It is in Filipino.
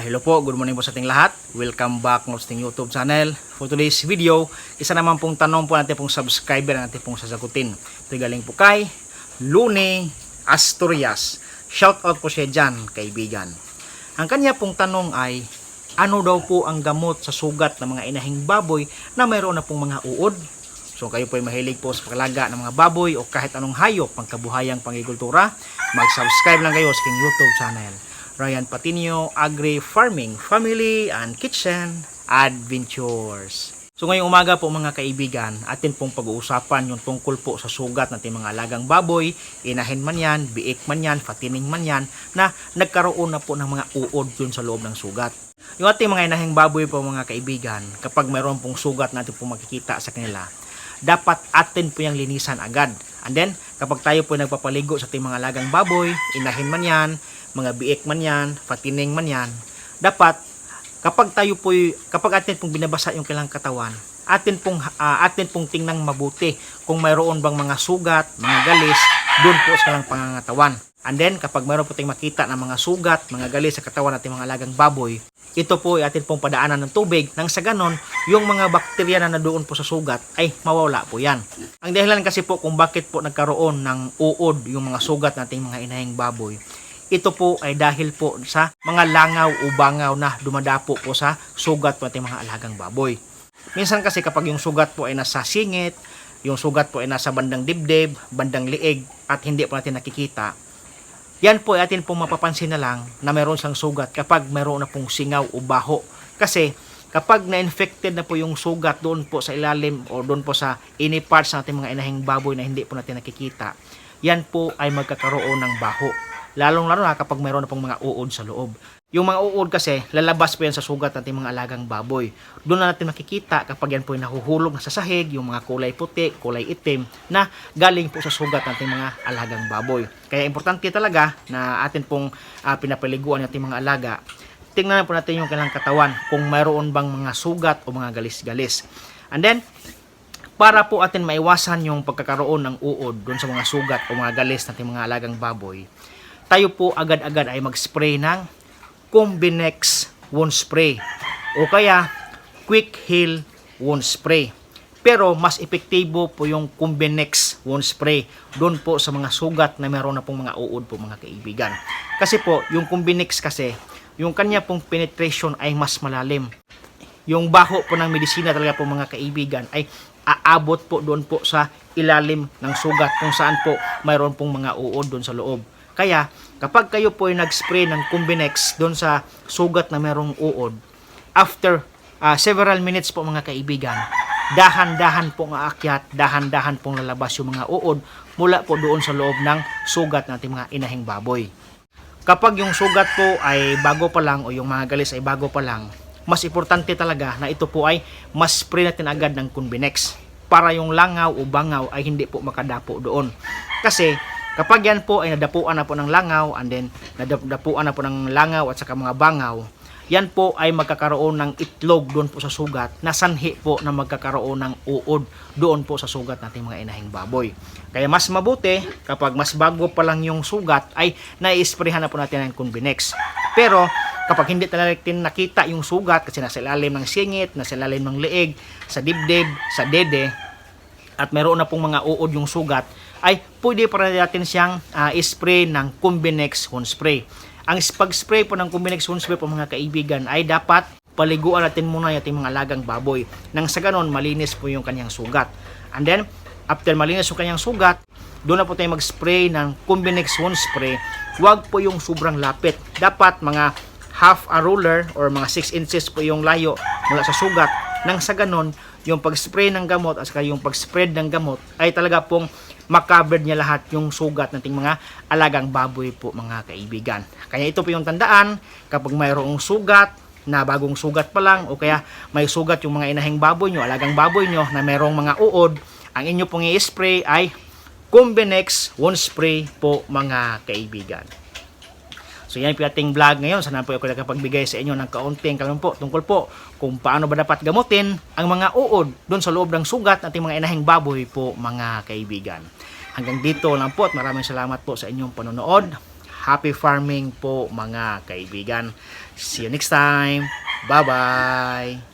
Ah, hello po, good morning po sa ating lahat. Welcome back sa ating YouTube channel. For today's video, isa naman pong tanong po natin pong subscriber na natin pong sasagutin. Ito galing po kay Lune Asturias. Shout out po siya dyan, kaibigan. Ang kanya pong tanong ay, ano daw po ang gamot sa sugat ng mga inahing baboy na mayroon na pong mga uod? So kayo po ay mahilig po sa paglaga ng mga baboy o kahit anong hayop pangkabuhayang pangigultura, mag-subscribe lang kayo sa aking YouTube channel. Ryan Patinio Agri Farming Family and Kitchen Adventures. So ngayong umaga po mga kaibigan, atin pong pag-uusapan yung tungkol po sa sugat natin mga alagang baboy, inahin man yan, biik man yan, patining man yan, na nagkaroon na po ng mga uod dun sa loob ng sugat. Yung ating mga inahing baboy po mga kaibigan, kapag mayroon pong sugat natin pong makikita sa kanila, dapat atin po yung linisan agad. And then, kapag tayo po nagpapaligo sa ating mga alagang baboy, inahin man yan, mga biik man yan, patining man yan, dapat kapag tayo po kapag atin pong binabasa yung kailang katawan, atin pong ah, atin pong tingnan mabuti kung mayroon bang mga sugat, mga galis doon po sa kanilang pangangatawan. And then kapag mayroon po tayong makita ng mga sugat, mga galis sa katawan natin mga alagang baboy, ito po ay atin pong padaanan ng tubig nang sa ganon, yung mga bakterya na nandoon po sa sugat ay mawawala po yan. Ang dahilan kasi po kung bakit po nagkaroon ng uod yung mga sugat nating mga inahing baboy, ito po ay dahil po sa mga langaw o bangaw na dumadapo po sa sugat po ating mga alagang baboy. Minsan kasi kapag yung sugat po ay nasa singit, yung sugat po ay nasa bandang dibdib, bandang liig at hindi po natin nakikita, yan po ay atin pong mapapansin na lang na mayroon siyang sugat kapag mayroon na pong singaw o baho. Kasi kapag na-infected na po yung sugat doon po sa ilalim o doon po sa any parts ng ating mga inahing baboy na hindi po natin nakikita, yan po ay magkakaroon ng baho. Lalong lalo na kapag mayroon na pong mga uod sa loob. Yung mga uod kasi, lalabas po yan sa sugat natin mga alagang baboy. Doon na natin makikita kapag yan po ay nahuhulog na sa sahig, yung mga kulay puti, kulay itim, na galing po sa sugat natin mga alagang baboy. Kaya importante talaga na atin pong ah, pinapaliguan natin mga alaga. Tingnan po natin yung kanilang katawan kung mayroon bang mga sugat o mga galis-galis. And then, para po atin maiwasan yung pagkakaroon ng uod doon sa mga sugat o mga galis natin mga alagang baboy, tayo po agad-agad ay mag-spray ng Combinex wound spray o kaya Quick Heal wound spray. Pero mas epektibo po yung Combinex wound spray doon po sa mga sugat na meron na pong mga uod po mga kaibigan. Kasi po, yung Combinex kasi, yung kanya pong penetration ay mas malalim. Yung baho po ng medisina talaga po mga kaibigan ay aabot po doon po sa ilalim ng sugat kung saan po mayroon pong mga uod doon sa loob. Kaya, kapag kayo po ay nag-spray ng Combinex doon sa sugat na merong uod, after ah, several minutes po mga kaibigan, dahan-dahan pong aakyat, dahan-dahan pong lalabas yung mga uod mula po doon sa loob ng sugat nating mga inahing baboy. Kapag yung sugat po ay bago pa lang o yung mga galis ay bago pa lang, mas importante talaga na ito po ay mas spray natin agad ng Conbinex para yung langaw o bangaw ay hindi po makadapo doon. Kasi kapag yan po ay nadapuan na po ng langaw and then nadapuan na po ng langaw at saka mga bangaw, yan po ay magkakaroon ng itlog doon po sa sugat na sanhi po na magkakaroon ng uod doon po sa sugat nating mga inahing baboy. Kaya mas mabuti kapag mas bago pa lang yung sugat ay nai-sprayhan na po natin ng Conbinex. Pero kapag hindi talaga nakita yung sugat kasi nasa ilalim ng singit, nasa ilalim ng leeg, sa dibdib, sa dede, at meron na pong mga uod yung sugat, ay pwede pa rin natin siyang ah, spray ng Combinex Wound Spray. Ang pag-spray po ng Combinex Wound Spray po mga kaibigan ay dapat paliguan natin muna yung mga alagang baboy. Nang sa ganon, malinis po yung kanyang sugat. And then, after malinis yung kanyang sugat, doon na po tayo mag-spray ng Combinex Wound Spray. Huwag po yung sobrang lapit. Dapat mga half a ruler or mga 6 inches po yung layo mula sa sugat. Nang sa ganon, yung pag-spray ng gamot at saka yung pag-spread ng gamot ay talaga pong makaber niya lahat yung sugat nating mga alagang baboy po mga kaibigan. Kaya ito po yung tandaan kapag mayroong sugat na bagong sugat pa lang o kaya may sugat yung mga inahing baboy nyo, alagang baboy nyo na mayroong mga uod, ang inyo pong i-spray ay Combinex Wound Spray po mga kaibigan. So yan po ating vlog ngayon. Sana po ako nakapagbigay sa inyo ng kaunting kalam po tungkol po kung paano ba dapat gamutin ang mga uod doon sa loob ng sugat ng ating mga inahing baboy po mga kaibigan. Hanggang dito lang po at maraming salamat po sa inyong panonood. happy farming po mga kaibigan. See you next time. Bye-bye.